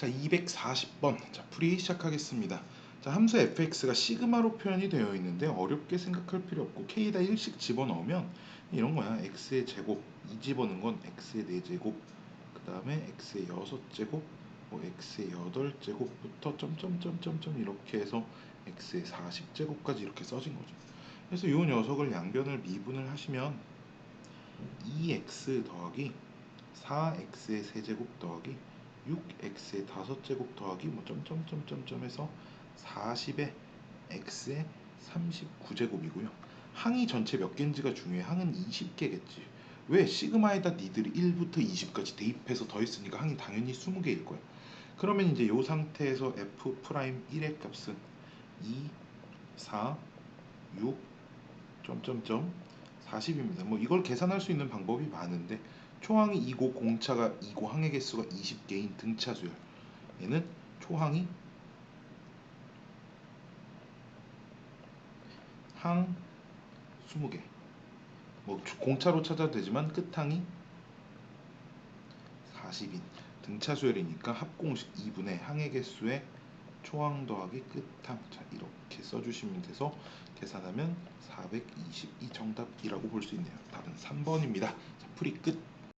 자, 240번. 자, 풀이 시작하겠습니다. 자, 함수 fx가 시그마로 표현이 되어 있는데 어렵게 생각할 필요 없고 k에다 1씩 집어넣으면 이런 거야. x의 제곱. 이 집어넣은 건 x의 4제곱. 그 다음에 x의 6제곱, 뭐 x의 8제곱부터 점점점점점 이렇게 해서 x의 40제곱까지 이렇게 써진 거죠. 그래서 이 녀석을 양변을 미분을 하시면 2x 더하기 4x의 세제곱 더하기 6x의 다섯 제곱 더하기 뭐 점점점점점 해서 40의 x의 39제곱이고요. 항이 전체 몇 개인지가 중요해. 항은 20개겠지. 왜? 시그마에다 니들이 1부터 20까지 대입해서 더했으니까 항이 당연히 20개일 거야. 그러면 이제 이 상태에서 f 프라임 1의 값은 2, 4, 6, 점점점 40입니다. 뭐 이걸 계산할 수 있는 방법이 많은데 초항이 2고 공차가 2고 항의 개수가 20개인 등차 수열. 얘는 초항이 항 20개. 뭐 공차로 찾아도 되지만 끝항이 40인 등차 수열이니까 합공식 2분의 항의 개수의 초항 더하기 끝항 자 이렇게 써주시면 돼서 계산하면 422 정답이라고 볼 수 있네요. 답은 3번입니다. 자, 풀이 끝.